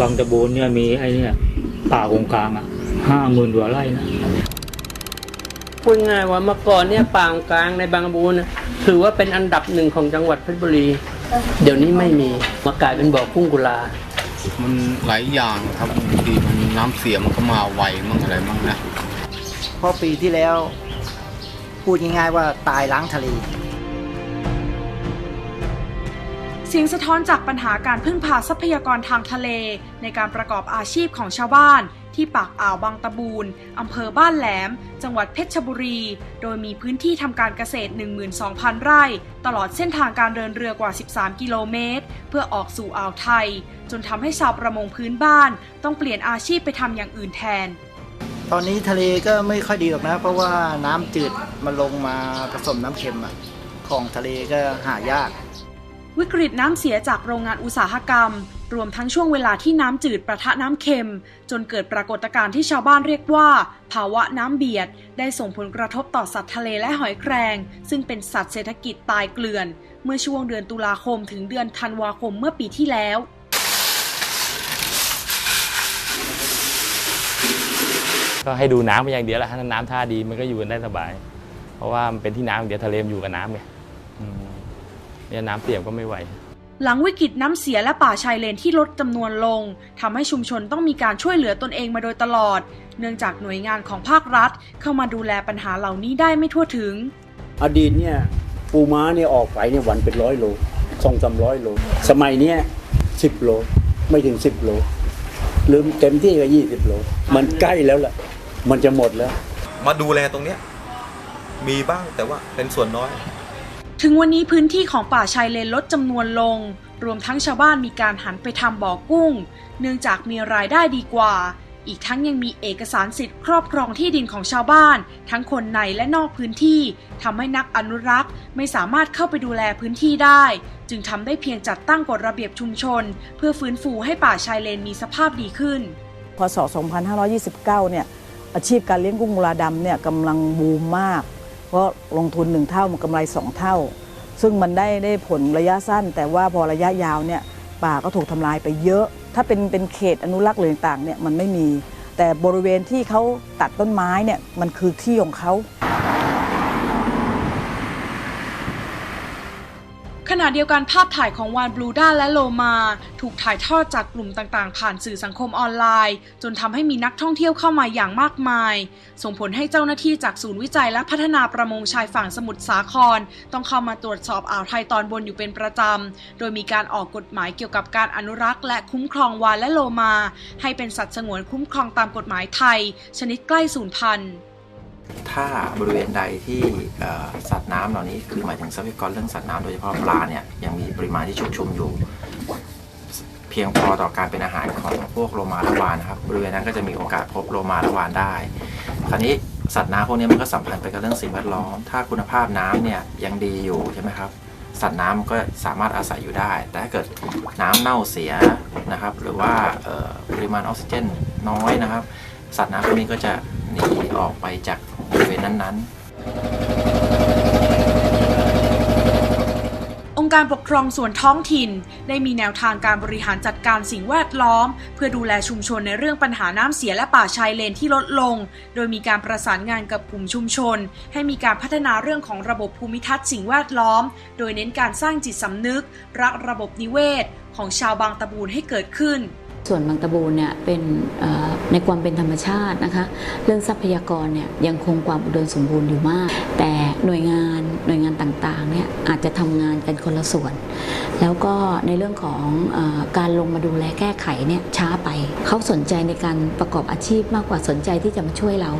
บางตะบูนเนี่ยมีไอ้เนี่ยป่าโกงกลางอะห้าหมื่นกว่าไร่นะพูดง่ายว่าเมื่อก่อนเนี่ยป่างกลางในบางบูนน่ะถือว่าเป็นอันดับหนึ่งของจังหวัดเพชรบุรี เดี๋ยวนี้ไม่มีมากลายเป็นบ่อกุ้งกุลา มันหลายอย่างครับบางทีมันน้ำเสียมันก็มาไวมั่งอะไรมั่งนะเพราะปีที่แล้ว พูดง่ายๆว่าตายล้างทะเล สียงสะท้อนจากปัญหาการพึ่งพาทรัพยากรทางทะเล ในการประกอบอาชีพของชาวบ้าน ที่ปากอ่าวบางตะบูนอำเภอบ้านแหลม จังหวัดเพชรบุรี โดยมีพื้นที่ทำการเกษตร 12,000 ไร่ ตลอดเส้นทางการเดินเรือกว่า 13 กิโลเมตร เพื่อออกสู่อ่าวไทย จนทำให้ชาวประมงพื้นบ้าน ต้องเปลี่ยนอาชีพไปทำอย่างอื่นแทน ตอนนี้ทะเลก็ไม่ค่อยดีหรอกนะ เพราะว่าน้ำจืดมันลงมาผสมน้ำเค็มอะของทะเลก็หายาก วิกฤตน้ำเสียจากโรงงานอุตสาหกรรม รวมทั้งช่วงเวลาที่น้ำจืดประทะน้ำเค็ม จนเกิดปรากฏการณ์ที่ชาวบ้านเรียกว่า ภาวะน้ำเบียด ได้ส่งผลกระทบต่อสัตว์ทะเลและหอยแครง ซึ่งเป็นสัตว์เศรษฐกิจตายเกลื่อน เมื่อช่วงเดือนตุลาคมถึงเดือนธันวาคมเมื่อปีที่แล้วก็ให้ดูน้ำไปอย่างเดียวแหละถ้าน้ำท่าดีมันก็อยู่กันได้สบาย เพราะว่ามันเป็นที่น้ำอย่างเดียวทะเลมันอยู่กับน้ำไง เนี่ยน้ำเปี่ยมก็ไม่ไหว หลังวิกฤตน้ำเสียและป่าชายเลนที่ลดจำนวนลงทำให้ชุมชนต้องมีการช่วยเหลือตนเองมาโดยตลอด เนื่องจากหน่วยงานของภาครัฐ เข้ามาดูแลปัญหาเหล่านี้ได้ไม่ทั่วถึง อดีตเนี่ยปูม้าเนี่ยออกไปเนี่ยวันเป็นร้อยโลสองสามร้อยโล สมัยเนี้ยสิบโลไม่ถึงสิบโลหรือเต็มที่ก็ยี่สิบโล มันใกล้แล้วล่ะ มันจะหมดแล้ว มาดูแลตรงเนี้ยมีบ้างแต่ว่าเป็นส่วนน้อย ถึงวันนี้พื้นที่ของป่าชายเลนลดจำนวนลง รวมทั้งชาวบ้านมีการหันไปทำบ่อกุ้ง เนื่องจากมีรายได้ดีกว่า อีกทั้งยังมีเอกสารสิทธิ์ครอบครองที่ดินของชาวบ้าน ทั้งคนในและนอกพื้นที่ทำให้นักอนุรักษ์ ไม่สามารถเข้าไปดูแลพื้นที่ได้ จึงทำได้เพียงจัดตั้งกฎระเบียบชุมชน เพื่อฟื้นฟูให้ป่าชายเลนมีสภาพดีขึ้น พศ 2529 เนี่ยอาชีพการเลี้ยงกุ้งกุลาดำเนี่ยกำลังบูมมาก เพราะลงทุนหนึ่งเท่ามันกำไรสองเท่า ซึ่งมันได้ได้ผลระยะสั้น แต่ว่าพอระยะยาวเนี่ยป่าก็ถูกทำลายไปเยอะ ถ้าเป็นเป็นเขตอนุรักษ์หรือต่างเนี่ยมันไม่มี แต่บริเวณที่เขาตัดต้นไม้เนี่ยมันคือที่ของเขา ณะเดียวกันภาพถ่ายของวานบลูด้าและโลมา ถูกถ่ายทอดจากกลุ่มต่างๆ ผ่านสื่อสังคมออนไลน์ จนทำให้มีนักท่องเที่ยวเข้ามาอย่างมากมาย ส่งผลให้เจ้าหน้าที่จากศูนย์วิจัยและพัฒนาประมงชายฝั่งสมุทรสาคร ต้องเข้ามาตรวจสอบอ่าวไทยตอนบนอยู่เป็นประจำ โดยมีการออกกฎหมายเกี่ยวกับการอนุรักษ์ และคุ้มครองวานและโลมา ให้เป็นสัตว์สงวนคุ้มครองตามกฎหมายไทย ชนิดใกล้สูญพันธุ์ ถ้าบริเวณใดที่สัตว์น้ำเหล่านี้คือหมายถึงทรัพยากรเรื่องสัตว์น้ำโดยเฉพาะปลาเนี่ยยังมีปริมาณที่ชุกชุมอยู่ เพียงพอต่อการเป็นอาหารของพวกโลมาละวานนะครับบริเวณนั้นก็จะมีโอกาสพบโลมาละวานได้คราวนี้สัตว์น้ำพวกนี้มันก็สัมพันธ์ไปกับเรื่องสิ่งแวดล้อม ถ้าคุณภาพน้ำเนี่ยยังดีอยู่ใช่ไหมครับ สัตว์น้ำก็สามารถอาศัยอยู่ได้ แต่ถ้าเกิดน้ำเน่าเสียนะครับ หรือว่าปริมาณออกซิเจนน้อยนะครับ สัตว์น้ำพวกนี้ก็จะหนีออกไปจาก ริเวณนั้นๆ องค์การปกครองส่วนท้องถิ่น ได้มีแนวทางการบริหารจัดการสิ่งแวดล้อม เพื่อดูแลชุมชนในเรื่องปัญหาน้ำเสียและป่าชายเลนที่ลดลง โดยมีการประสานงานกับกลุ่มชุมชน ให้มีการพัฒนาเรื่องของระบบภูมิทัศน์สิ่งแวดล้อม โดยเน้นการสร้างจิตสำนึก รักระบบนิเวศ ของชาวบางตะบูนให้เกิดขึ้น ส่วนบางตะบูนเนี่ยเป็นในความเป็นธรรมชาตินะคะ เรื่องทรัพยากรเนี่ยยังคงความอุดมสมบูรณ์อยู่มาก แต่หน่วยงานหน่วยงานต่างๆเนี่ยอาจจะทำงานกันคนละส่วน แล้วก็ในเรื่องของอการลงมาดูแลแก้ไขเนี่ยช้าไป เขาสนใจในการประกอบอาชีพมากกว่าสนใจที่จะมาช่วยเรา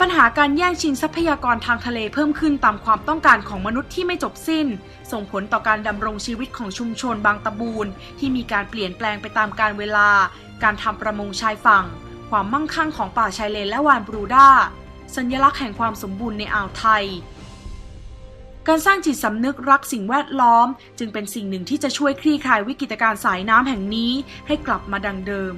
ปัญหาการแย่งชิงทรัพยากรทางทะเลเพิ่มขึ้นตามความต้องการของมนุษย์ที่ไม่จบสิ้น ส่งผลต่อการดำรงชีวิตของชุมชนบางตะบูนที่มีการเปลี่ยนแปลงไปตามการเวลา การทำประมงชายฝั่ง ความมั่งคั่งของป่าชายเลนและวานบรูด้า สัญลักษณ์แห่งความสมบูรณ์ในอ่าวไทย การสร้างจิตสำนึกรักสิ่งแวดล้อม จึงเป็นสิ่งหนึ่งที่จะช่วยคลี่คลายวิกฤตการณ์สายน้ำแห่งนี้ให้กลับมาดังเดิม